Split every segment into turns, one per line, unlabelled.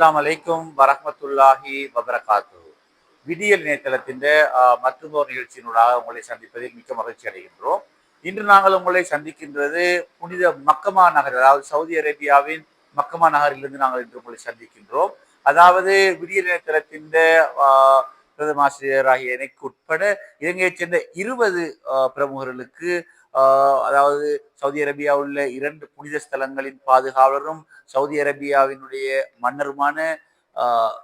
அஸ்லாம் அலைக்கும் வரமத்துல்லாஹி வபரகாத்து விடியல் இணையதளத்தின் மற்றும் ஒரு நிகழ்ச்சியினூடாக உங்களை சந்திப்பதில் மிக்க மகிழ்ச்சி அடைகின்றோம். இன்று நாங்கள் உங்களை சந்திக்கின்றது புனித மக்கமா நகர் அதாவது சவுதி அரேபியாவின் மக்கமா நகரிலிருந்து நாங்கள் இன்று உங்களை சந்திக்கின்றோம். அதாவது விடியல் இணையதளத்தின் பிரதம ஆசிரியராகிய எனக்கு உட்பட இலங்கையைச் சேர்ந்த இருபது பிரமுகர்களுக்கு அதாவது சவுதி அரேபியா உள்ள இரண்டு புனித ஸ்தலங்களின் பாதுகாவலரும் சவுதி அரேபியாவினுடைய மன்னருமான ஆஹ்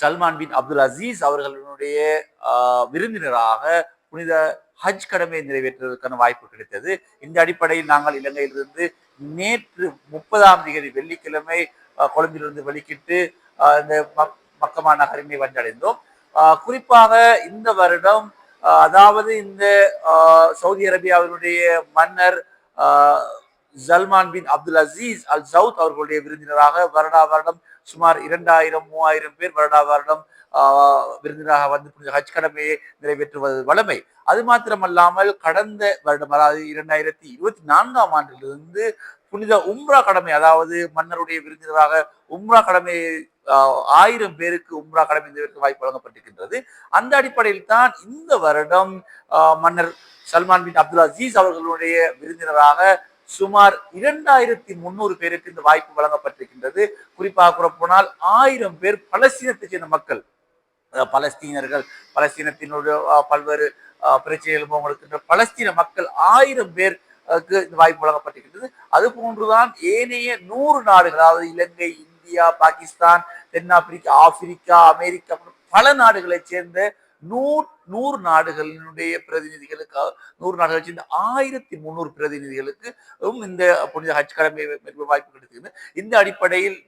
சல்மான் பின் அப்துல் அசீஸ் அவர்களுடைய ஆஹ் விருந்தினராக புனித ஹஜ் கடமையை நிறைவேற்றுவதற்கான வாய்ப்பு கிடைத்தது. இந்த அடிப்படையில் நாங்கள் இலங்கையிலிருந்து நேற்று முப்பதாம் தேதி வெள்ளிக்கிழமை கொழும்பிலிருந்து வெளிக்கிட்டு இந்த மக்- மக்கமா நகரினை வந்தடைந்தோம். ஆஹ் குறிப்பாக இந்த வருடம் அதாவது இந்த சவுதி அரேபியாவினுடைய மன்னர் Salman bin Abdul Aziz Al Saud அவர்களுடைய விருந்தினராக வருடா வருடம் சுமார் இரண்டாயிரம் மூவாயிரம் பேர் வருடா வருடம் ஆஹ் விருந்தினராக வந்து ஹஜ் கடமையை நிறைவேற்றுவது வழமை. அது மாத்திரமல்லாமல் கடந்த வருடம் அதாவது இரண்டாயிரத்தி இருபத்தி நான்காம் ஆண்டிலிருந்து புனித உம்ரா கடமை அதாவது மன்னருடைய விருந்தினராக உம்ரா கடமை ஆயிரம் பேருக்கு உம்ரா கடமை நிறைவேற்ற வாய்ப்பு வழங்கப்பட்டிருக்கின்றது. அந்த அடிப்படையில் தான் இந்த வருடம் ஆஹ் மன்னர் சல்மான் பின் அப்துல் அசீஸ் அவர்களுடைய விருந்தினராக சுமார் இரண்டாயிரத்தி முன்னூறு பேருக்கு இந்த வாய்ப்பு வழங்கப்பட்டிருக்கின்றது. குறிப்பாக கூறப்போனால் ஆயிரம் பேர் பலஸ்தீனத்தைச் சேர்ந்த மக்கள். பலஸ்தீனர்கள் பலஸ்தீனத்தினுடைய பல்வேறு பிரச்சனைகள் முகங்களுக்கு பலஸ்தீன மக்கள் ஆயிரம் பேர் வாய்ப்பு வழங்கப்பட்டிருக்கின்றது அது போன்றுதான் ஏனைய நூறு நாடுகள் அதாவது இலங்கை இந்தியா பாகிஸ்தான் தென்னாப்பிரிக்கா ஆப்பிரிக்கா அமெரிக்கா பல நாடுகளைச் சேர்ந்த நூறு நூறு நாடுகளினுடைய பிரதிநிதிகளுக்கு நூறு நாடுகளை சேர்ந்த ஆயிரத்தி முந்நூறு பிரதிநிதிகளுக்கு இந்த புனித ஹஜ் கடமை வாய்ப்பு கிடைத்துக்கிறது இந்த அடிப்படையில்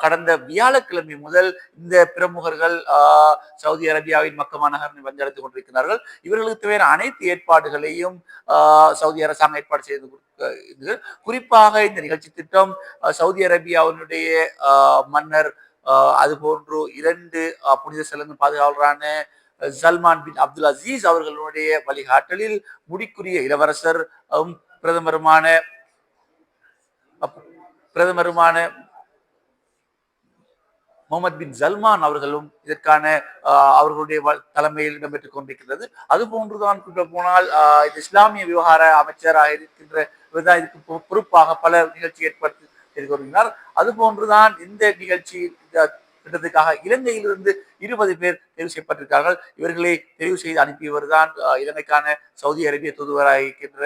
கடந்த வியாழக்கிழமை முதல் இந்த பிரமுகர்கள் ஆஹ், சவுதி அரேபியாவின் மக்கமா நகரில் வந்தடைத்துக் கொண்டிருக்கிறார்கள். இவர்களுக்கு தேவையான அனைத்து ஏற்பாடுகளையும் ஆஹ், சவுதி அரசாங்கம் ஏற்பாடு செய்து கொடுக்க- குறிப்பாக இந்த நிகழ்ச்சி திட்டம் சவுதி அரேபியாவினுடைய ஆஹ், மன்னர் ஆஹ், அது போன்று இரண்டு புனித செலவு பாதுகாவலரான சல்மான் பின் அப்துல் அசீஸ் அவர்களுடைய வழிகாட்டலில் முடிக்குரிய இளவரசர் பிரதமருமான பிரதமருமான முகமது பின் சல்மான் அவர்களும் இதற்கான அவர்களுடைய தலைமையில் இடம்பெற்றுக் கொண்டிருக்கிறது. அது போன்றுதான் குறிப்பிட போனால் இந்த இஸ்லாமிய விவகார அமைச்சராக இருக்கின்ற இவர்தான் இதுக்கு பொறுப்பாக பல நிகழ்ச்சி ஏற்படுத்தி செய்து வருகிறார் அது போன்றுதான் இந்த நிகழ்ச்சி திட்டத்துக்காக இலங்கையிலிருந்து இருபது பேர் தெரிவு செய்யப்பட்டிருக்கார்கள். இவர்களை தெரிவு செய்து அனுப்பியவர் தான் இலங்கைக்கான சவுதி அரேபிய தூதுவராக இருக்கின்ற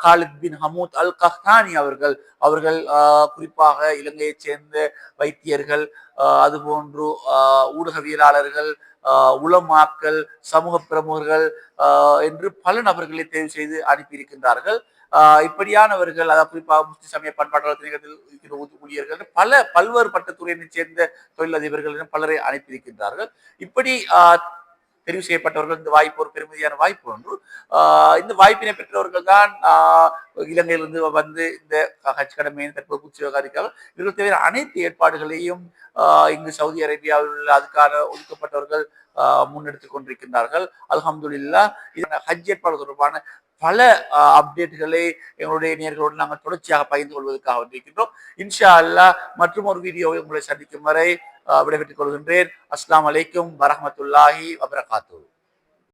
காலித் பின் ஹமூத் அல் கஹ்தானி அவர்கள் அவர்கள் ஆஹ், குறிப்பாக இலங்கையைச் சேர்ந்த வைத்தியர்கள் அதுபோன்று ஆஹ், ஊடகவியலாளர்கள் ஆஹ், சமூக பிரமுகர்கள் ஆஹ், என்று பல நபர்களை தேர்வு செய்து அனுப்பியிருக்கின்றார்கள். ஆஹ், இப்படியானவர்கள் அதாவது குறிப்பாக முஸ்லிம் சமய பண்பாட்டாளர் திணைக்களத்தில் இருக்கிற ஊழியர்கள் பல பல்வேறுபட்ட துறையினை சேர்ந்த தொழிலதிபர்கள் என பலரை அனுப்பியிருக்கின்றார்கள். இப்படி ஆஹ், தெரிவு செய்யப்பட்டவர்கள் இந்த வாய்ப்பு ஒரு பெருமதியான வாய்ப்பு ஒன்று. ஆஹ், இந்த வாய்ப்பினை பெற்றவர்கள் தான் இலங்கையிலிருந்து வந்து இந்த ஹஜ் கடமையின் தற்போது பூச்சி விவகாரிக்காக இவர்கள் தேவையான அனைத்து ஏற்பாடுகளையும் ஆஹ், இங்கு சவுதி அரேபியாவில் உள்ள அதுக்கான ஒதுக்கப்பட்டவர்கள் ஆஹ், முன்னெடுத்துக் கொண்டிருக்கின்றார்கள். அலமதுல்லா இதன ஹஜ் ஏற்பாடு தொடர்பான பல அப்டேட்டுகளை எங்களுடைய நேர்களோடு நாங்கள் தொடர்ச்சியாக பகிர்ந்து கொள்வதற்காக வந்திருக்கின்றோம். இன்ஷா அல்லாஹ் மற்றும் ஒரு வீடியோவை உங்களை சந்திக்கும் வரை விடைபெற்றுக் கொள்கின்றேன். அஸ்லாம் அலைக்கும் வரமத்துல்லாஹி வபரகாத்தூர்